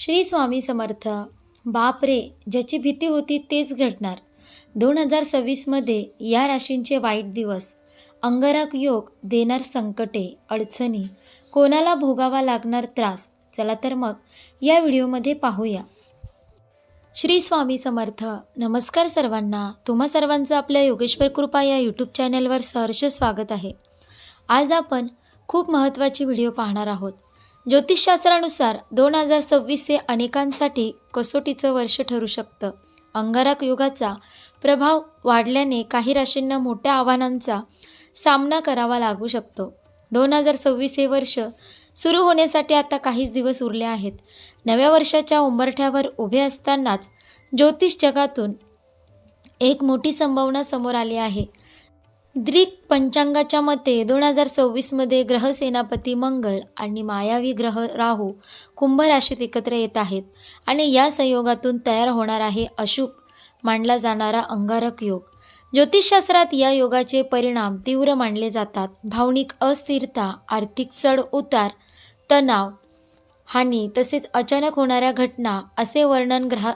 श्री स्वामी समर्थ. बाप रे ज्याची भीती होती तेच घडणार. दोन हजार सव्वीसमध्ये या राशींचे वाईट दिवस. अंगरक योग देणार संकटे अडचणी. कोणाला भोगावा लागणार त्रास? चला तर मग या व्हिडिओमध्ये पाहूया. श्री स्वामी समर्थ. नमस्कार सर्वांना. तुम्हा सर्वांचं आपल्या योगेश्वर कृपा या यूट्यूब चॅनलवर सहर्ष स्वागत आहे. आज आपण खूप महत्त्वाची व्हिडिओ पाहणार आहोत. ज्योतिषशास्त्रानुसार दोन हजार सव्वीस हे अनेकांसाठी कसोटीचं वर्ष ठरू शकतं. अंगारक युगाचा प्रभाव वाढल्याने काही राशींना मोठ्या आव्हानांचा सामना करावा लागू शकतो. दोन हजार सव्वीस हे वर्ष सुरू होण्यासाठी आता काहीच दिवस उरले आहेत. नव्या वर्षाच्या उंबरठ्यावर उभे असतानाच ज्योतिष जगातून एक मोठी संभावना समोर आली आहे. ग्रीक पंचांगाच्या मते दोन हजार सव्वीसमध्ये ग्रहसेनापती मंगळ आणि मायावी ग्रह राहू कुंभ राशीत एकत्र येत आहेत आणि या संयोगातून तयार होणार आहे अशुभ मानला जाणारा अंगारक योग. ज्योतिषशास्त्रात या योगाचे परिणाम तीव्र मानले जातात. भावनिक अस्थिरता आर्थिक चढ उतार तणाव हानी तसेच अचानक होणाऱ्या घटना असे वर्णन ग्रह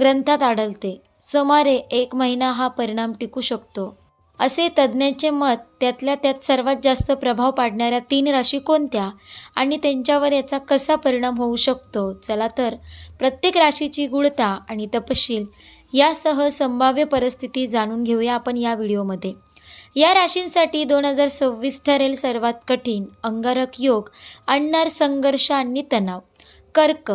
ग्रंथात आढळते. सुमारे एक महिना हा परिणाम टिकू शकतो. असे तज्ज्ञांचे मत त्यातल्या त्यात सर्वात जास्त प्रभाव पाडणाऱ्या तीन राशी कोणत्या आणि त्यांच्यावर याचा कसा परिणाम होऊ शकतो? चला तर प्रत्येक राशीची गुळता आणि तपशील यासह संभाव्य परिस्थिती जाणून घेऊया आपण या व्हिडिओमध्ये. या राशींसाठी दोन हजार सव्वीस ठरेल सर्वात कठीण अंगारक योग आणणार संघर्ष आणि तणाव. कर्क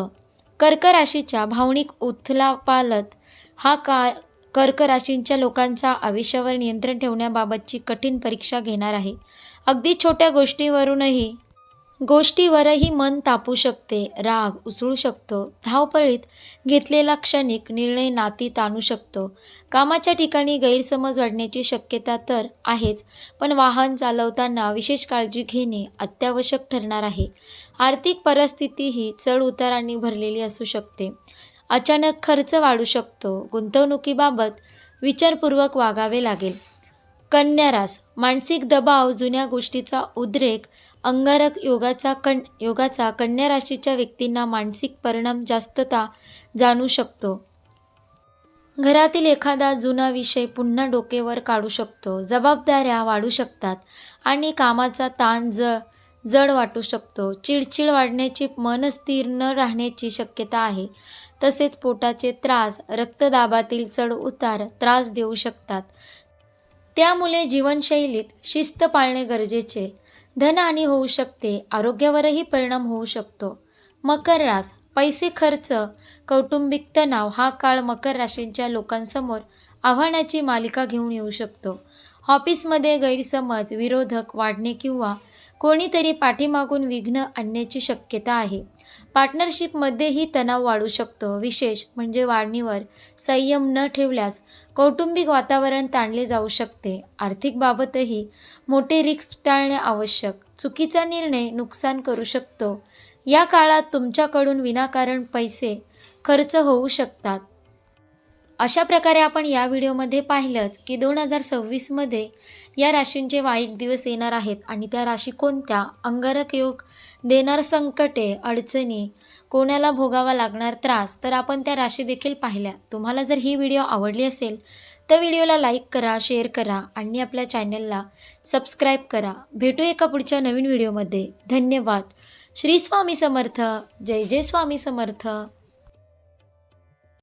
कर्क राशीच्या भावनिक उथलापालत हा काळ कर्क राशींच्या लोकांचा आयुष्यावर नियंत्रण ठेवण्याबाबतची कठीण परीक्षा घेणार आहे. अगदी छोट्या गोष्टीवरूनही गोष्टीवरही मन तापू शकते राग उसळू शकतो धावपळीत घेतलेला क्षणिक निर्णय नाती ताणू शकतो. कामाच्या ठिकाणी गैरसमज वाढण्याची शक्यता तर आहेच पण वाहन चालवताना विशेष काळजी घेणे अत्यावश्यक ठरणार आहे. आर्थिक परिस्थितीही चढ उतारांनी भरलेली असू शकते. अचानक खर्च वाढू शकतो. गुंतवणुकीबाबत विचारपूर्वक वागावे लागेल. कन्यारास मानसिक दबाव जुन्या गोष्टीचा उद्रेक अंगारक योगाचा कण योगाचा कन्या राशीच्या व्यक्तींना मानसिक परिणाम जास्तता जाणू शकतो. घरातील एखादा जुना विषय पुन्हा डोकेवर काढू शकतो. जबाबदाऱ्या वाढू शकतात आणि कामाचा ताण जळ जड वाटू शकतो. चिडचिड वाढण्याची मन स्थिर न राहण्याची शक्यता आहे. तसेच पोटाचे त्रास रक्तदाबातील चढ उतार त्रास देऊ शकतात. त्यामुळे जीवनशैलीत शिस्त पाळणे गरजेचे. धनहानी होऊ शकते आरोग्यावरही परिणाम होऊ शकतो. मकर रास पैसे खर्च कौटुंबिक तणाव हा काळ मकर राशींच्या लोकांसमोर आव्हानाची मालिका घेऊन येऊ शकतो. ऑफिसमध्ये गैरसमज विरोधक वाढणे किंवा कोणीतरी पाठीमागून विघ्न आणण्याची शक्यता आहे. पार्टनरशिपमध्येही तणाव वाढू शकतो. विशेष म्हणजे वाढणीवर संयम न ठेवल्यास कौटुंबिक वातावरण ताणले जाऊ शकते. आर्थिक बाबतही मोठे रिस्क टाळणे आवश्यक. चुकीचा निर्णय नुकसान करू शकतो. या काळात तुमच्याकडून विनाकारण पैसे खर्च होऊ शकतात. अशा प्रकारे आपण या व्हिडिओमध्ये पाहिलंच की दोन हजार सव्वीसमध्ये या राशींचे वाईट दिवस येणार आहेत आणि त्या राशी कोणत्या? अंगारक योग देणार संकटे अडचणी कोणाला भोगावा लागणार त्रास तर आपण त्या राशी देखील पाहिल्या. तुम्हाला जर ही व्हिडिओ आवडली असेल तर व्हिडिओला लाईक करा शेअर करा आणि आपल्या चॅनलला सबस्क्राईब करा. भेटू एका पुढच्या नवीन व्हिडिओमध्ये. धन्यवाद. श्री स्वामी समर्थ. जय जय स्वामी समर्थ.